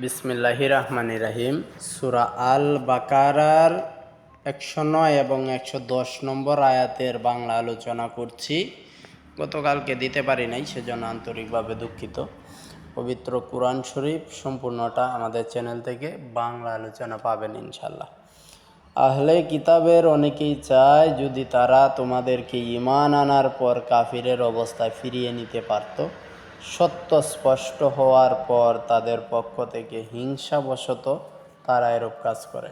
বিসমিল্লাহি রহমানি রাহিম। সুরা আল বাকারার একশো নয় এবং একশো দশ নম্বর আয়াতের বাংলা আলোচনা করছি। গতকালকে দিতে পারি নাই, সেজন্য আন্তরিকভাবে দুঃখিত। পবিত্র কোরআন শরীফ সম্পূর্ণটা আমাদের চ্যানেল থেকে বাংলা আলোচনা পাবেন ইনশাল্লাহ আহলে কিতাবের অনেকেই চায় যদি তারা তোমাদেরকে ইমান আনার পর কাফিরের অবস্থায় ফিরিয়ে নিতে পারত। সত্য স্পষ্ট হওয়ার পর তাদের পক্ষ থেকে হিংসাবশত তারা এরূপ কাজ করে।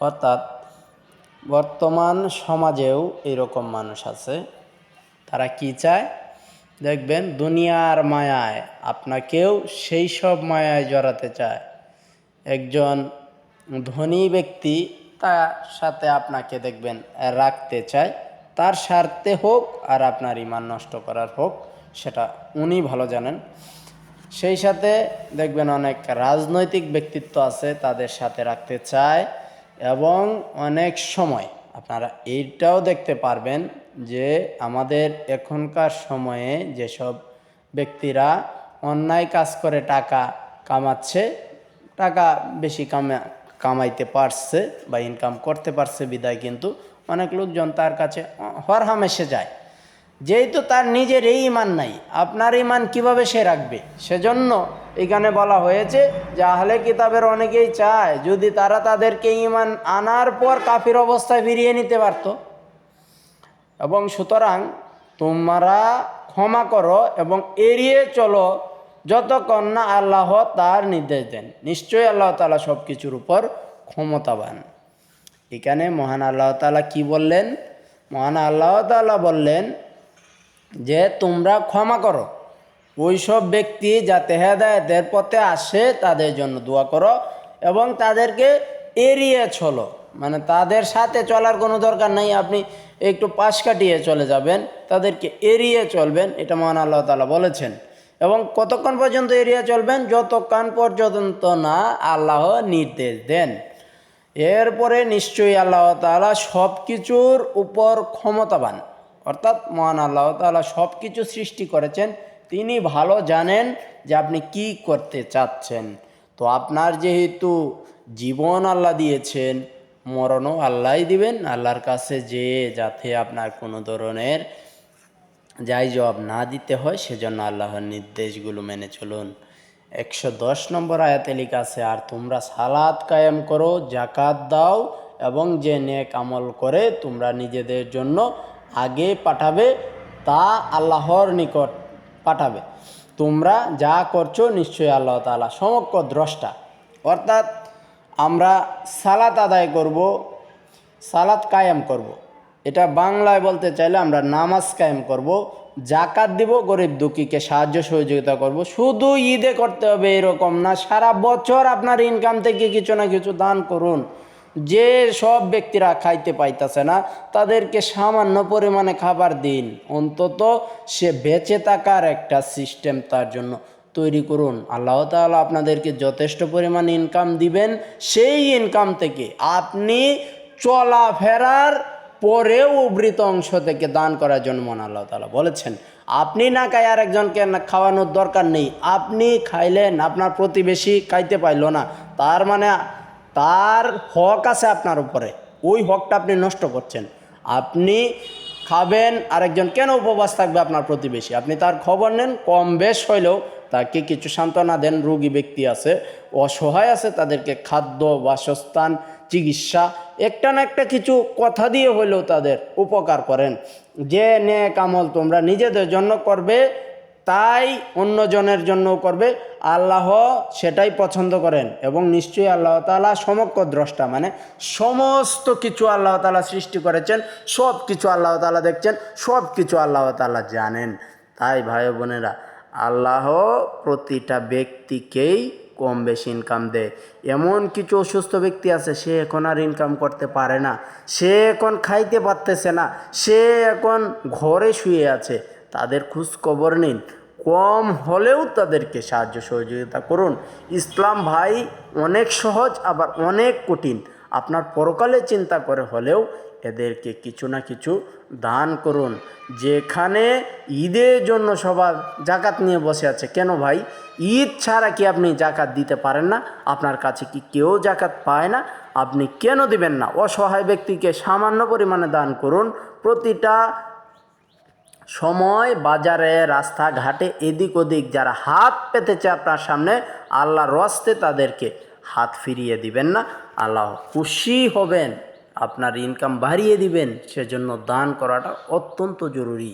অর্থাৎ বর্তমান সমাজেও এরকম মানুষ আছে। তারা কি চায়? দেখবেন দুনিয়ার মায়ায় আপনাকেও সেই সব মায়ায় জড়াতে চায়। একজন ধনী ব্যক্তি তার সাথে আপনাকে দেখবেন রাখতে চায়। তার স্বার্থে হোক আর আপনার ইমান নষ্ট করার হোক। সেটা উনি ভালো জানেন। সেই সাথে দেখবেন অনেক রাজনৈতিক ব্যক্তিত্ব আছে তাদের সাথে রাখতে চায় এবং অনেক সময় আপনারা এইটাও দেখতে পারবেন যে আমাদের এখনকার সময়ে যেসব ব্যক্তিরা অন্যায় কাজ করে টাকা কামাচ্ছে, টাকা বেশি কামা, কামাইতে পারছে বা ইনকাম করতে পারছে বিদায় কিন্তু অনেক লোকজন তার কাছে হরহামেশে যায়। যেহেতু তার নিজের এই ইমান নাই, আপনার ইমান কীভাবে সে রাখবে? সেজন্য এখানে বলা হয়েছে যে আহলে কিতাবের অনেকেই চায় যদি তারা তাদেরকে ইমান আনার পর কাফির অবস্থায় ফিরিয়ে নিতে পারতো। এবং সুতরাং তোমরা ক্ষমা করো এবং এড়িয়ে চলো যতক্ষণ না আল্লাহ তার নির্দেশ দেন। নিশ্চয়ই আল্লাহ তালা সব কিছুর উপর ক্ষমতাবান। এখানে মহান আল্লাহ তালা কি বললেন? মহান আল্লাহ তালা বললেন যে তোমরা ক্ষমা করো। ওই সব ব্যক্তি যাতে হেদায়তের পথে আসে, তাদের জন্য দোয়া করো এবং তাদেরকে এড়িয়ে চলো। মানে তাদের সাথে চলার কোনো দরকার নাই, আপনি একটু পাশ কাটিয়ে চলে যাবেন, তাদেরকে এড়িয়ে চলবেন, এটা মহান আল্লাহ তালা বলেছেন। এবং কতক্ষণ পর্যন্ত এড়িয়ে চলবেন? যতক্ষণ পর্যন্ত না আল্লাহ নির্দেশ দেন। এরপরে নিশ্চয়ই আল্লাহ তালা সব কিছুর উপর ক্ষমতাবান। অর্থাৎ মহান আল্লাহ তালা সব কিছু সৃষ্টি করেছেন। তিনি ভালো জানেন যে আপনি কি করতে চাচ্ছেন। তো আপনার যেহেতু জীবন আল্লাহ দিয়েছেন, মরণও আল্লাহই দিবেন, আল্লাহর কাছে যে যাতে আপনার কোনো ধরনের যাই জবাব না দিতে হয়, সেজন্য আল্লাহর নির্দেশগুলো মেনে চলুন। একশো দশ নম্বর আয়াতে লেখা আছে, আর তোমরা সালাদ কায়েম করো জাকাত দাও এবং যে নেক আমল করে, তোমরা নিজেদের জন্য আগে পাঠাবে তা আল্লাহর নিকট পাঠাবে। তোমরা যা করছ নিশ্চয়ই আল্লাহ তালা সমগ্র দ্রষ্টা। অর্থাৎ আমরা সালাত আদায় করব, সালাত কায়েম করব। এটা বাংলায় বলতে চাইলে আমরা নামাজ কায়েম করব জাকাত দিব, গরিব দুঃখীকে সাহায্য সহযোগিতা করব। শুধু ঈদে করতে হবে এরকম না, সারা বছর আপনার ইনকাম থেকে কিছু না কিছু দান করুন। যে সব ব্যক্তিরা খাইতে পাইতেছে না, তাদেরকে সামান্য পরিমাণে খাবার দিন। অন্তত সে বেঁচে থাকার একটা সিস্টেম তার জন্য তৈরি করুন। আল্লাহ তাআলা আপনাদেরকে যথেষ্ট পরিমাণ ইনকাম দিবেন। সেই ইনকাম থেকে আপনি চলাফেরার পরেও উবৃত অংশ থেকে দান করার জন্য মন আল্লাহ তালা বলেছেন, আপনি না খাই আর একজনকে খাওয়ানোর দরকার নেই। আপনি খাইলেন, আপনার প্রতিবেশী খাইতে পাইল না। তার মানে তার হক আছে আপনার উপরে। ওই হকটা আপনি নষ্ট করছেন। আপনি খাবেন, আরেকজন কেন উপবাস থাকবে আপনার প্রতিবেশী? আপনি তার খবর নেন, কম বেশ হইলেও তাকে কিছু সান্ত্বনা দেন, রোগী ব্যক্তি আছে, অসহায় আছে, তাদেরকে খাদ্য, বাসস্থান, চিকিৎসা, একটা না একটা কিছু কথা দিয়ে হইলেও তাদের উপকার করেন। যে নেক কামল তোমরা নিজেদের জন্য করবে তাই অন্যজনের জন্যও করবে। আল্লাহ সেটাই পছন্দ করেন এবং নিশ্চয়ই আল্লাহ তালা সমগ্র দ্রষ্টা মানে সমস্ত কিছু আল্লাহ তালা সৃষ্টি করেছেন সব কিছু আল্লাহ তালা দেখছেন সব কিছু আল্লাহ তালা জানেন। তাই ভাই বোনেরা, আল্লাহ প্রতিটা ব্যক্তিকেই কম বেশি ইনকাম দেয়। এমন কিছু অসুস্থ ব্যক্তি আছে, সে এখন আর ইনকাম করতে পারে না। সে এখন খাইতে পারতেছে না। সে এখন ঘরে শুয়ে আছে। তাদের খোঁজ খবর নিন। কম হলেও তাদেরকে সাহায্য সহযোগিতা করুন। ইসলাম ভাই অনেক সহজ, আবার অনেক কঠিন। আপনার পরকালে চিন্তা করে হলেও এদেরকে কিছু না কিছু দান করুন। যেখানে ঈদের জন্য সবার জাকাত নিয়ে বসে আছে। কেন ভাই? ঈদ ছাড়া কি আপনি জাকাত দিতে পারেন না? আপনার কাছে কি কেউ জাকাত পায় না? আপনি কেন দিবেন না? অসহায় ব্যক্তিকে সামান্য পরিমাণে দান করুন। প্রতিটা সময় বাজারে, রাস্তাঘাটে, এদিক ওদিক যারা হাত পেতেছে আপনার সামনে আল্লাহ রস্তে তাদেরকে হাত ফিরিয়ে দিবেন না। আল্লাহ খুশি হবেন, আপনার ইনকাম বাড়িয়ে দিবেন। সেজন্য দান করাটা অত্যন্ত জরুরি।